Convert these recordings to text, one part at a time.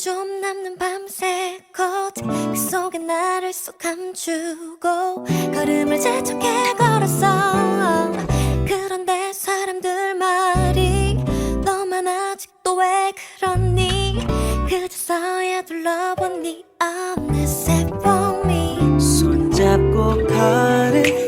좀 남는 밤새 코트 그 속에 나를 쏙 감추고 걸음을 재촉해 걸었어. 그런데 사람들 말이 너만 아직도 왜 그러니? 그저서야 둘러본 네 어느새 봄이 손잡고 걸은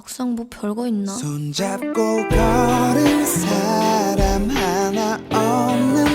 막상 뭐 별거 있나? 손잡고 걸은 사람 하나 없는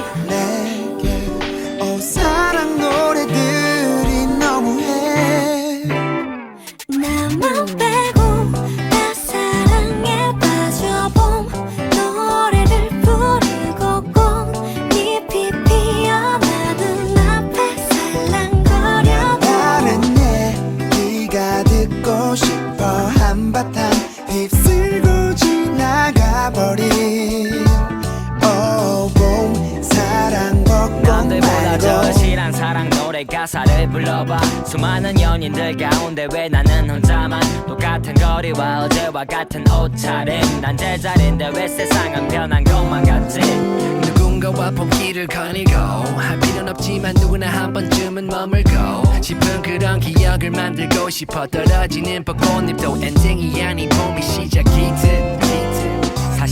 남들보다 더 말고 실한 사랑 노래 가사를 불러봐. 수많은 연인들 가운데 왜 나는 혼자만? 똑같은 거리와 어제와 같은 옷차림. 난 제자리인데 왜 세상은 변한 것만 같지? 누군가와 봄길을 거닐고 할 필요는 없지만 누구나 한 번쯤은 머물고 싶은 그런 기억을 만들고 싶어 떨어지는 벚꽃잎도 엔딩이 아닌 봄이 시작이듯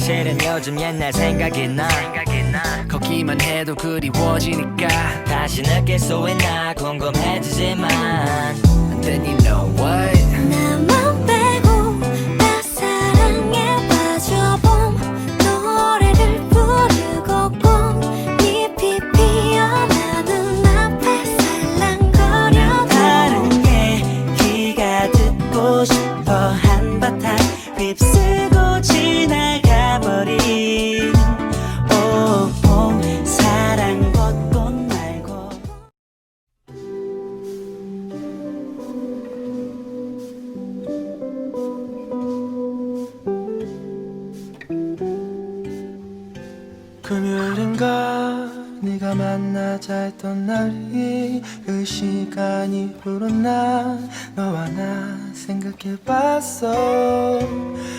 사실은 요즘 옛날 생각이 나. 걷기만 해도 그리워지니까 다시 느낄 수 있나 궁금해지지만. And then you know what 생각해봤어.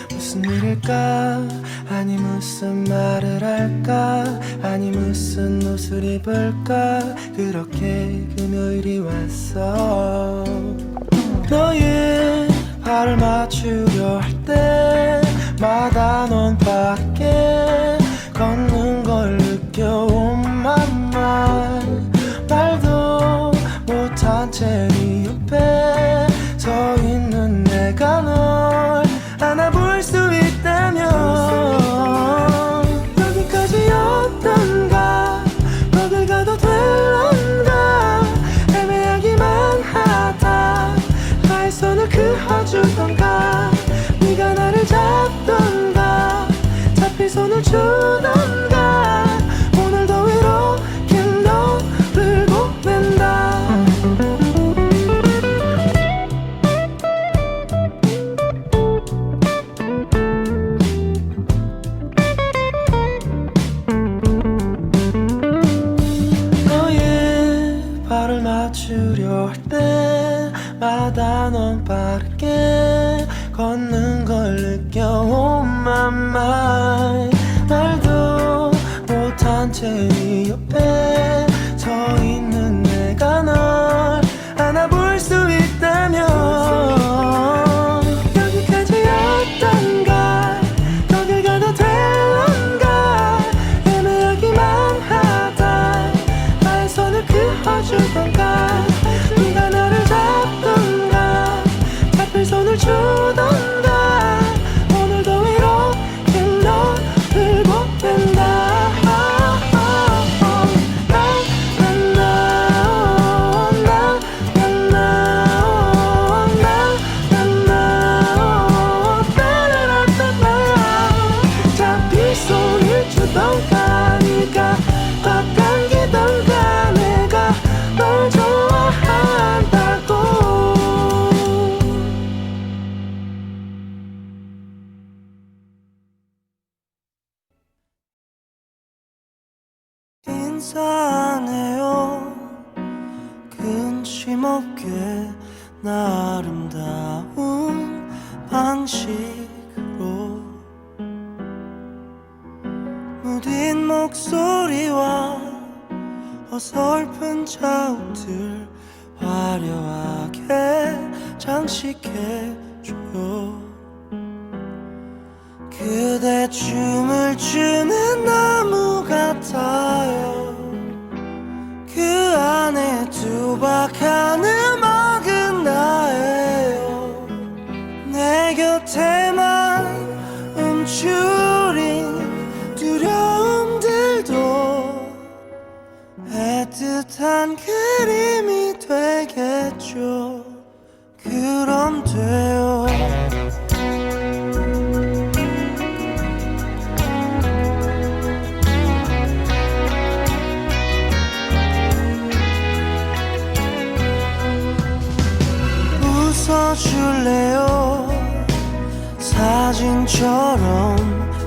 무슨 일일까? 아니 무슨 말을 할까? 아니 무슨 옷을 입을까? 그렇게 금요일이 왔어. 너의 발을 맞추려 할 때마다 넌 밖에 걷는 걸 느껴온 맘만. 말도 못한 채네 옆에 주던 못 어설픈 자욱들 화려하게 장식해줘요 그대 춤을 추는 나무 같아요. 그 안에 두박한 음악은 나예요. 내 곁에만 움츠 애틋한 그림이 되겠죠. 그럼 돼요. 웃어줄래요? 사진처럼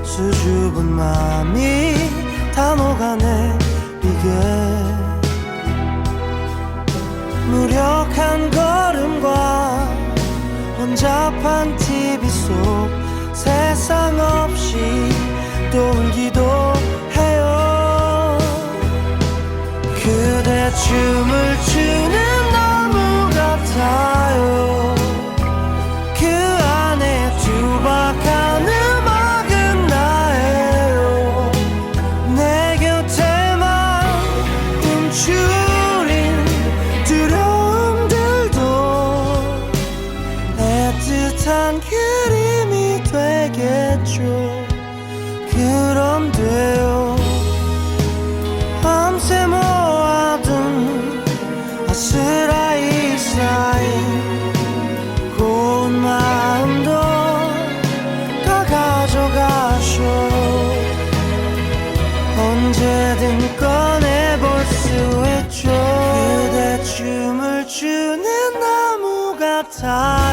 수줍은 마음이 다 녹아내리게 무력한 걸음과 혼잡한 TV 속 세상 없이 또 울기도 해요. 그대 춤을 나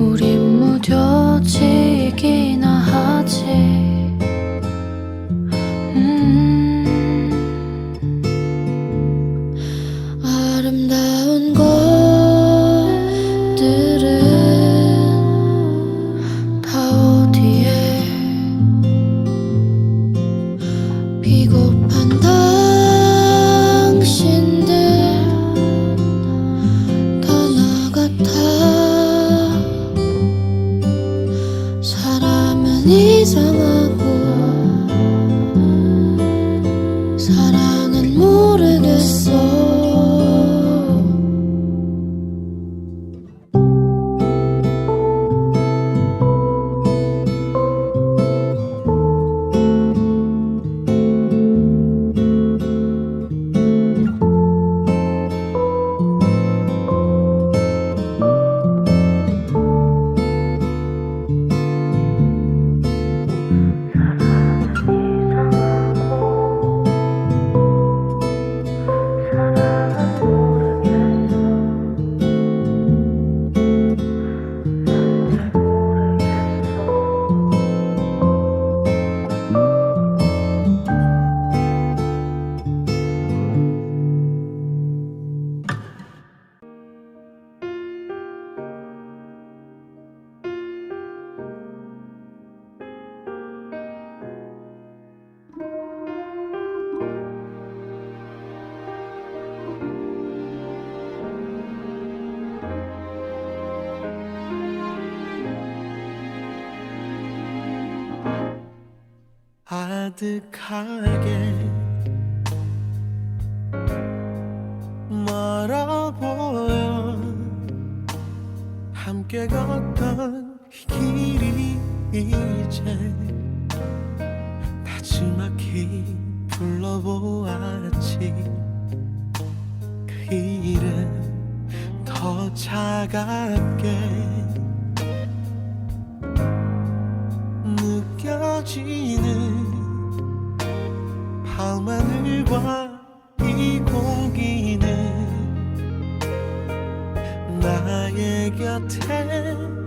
우린 무뎌지 아득하게 멀어 보여 함께 걷던 길이 이제 나지막히 불러보았지. 그 이름 더 차갑게 느껴지는 밤하늘과 이 공기는 나의 곁에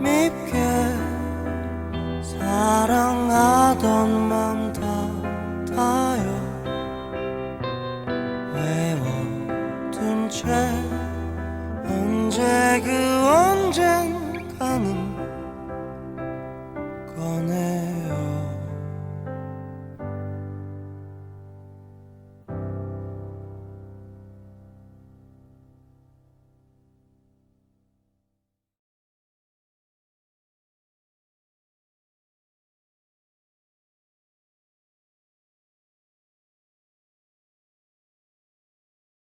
maybe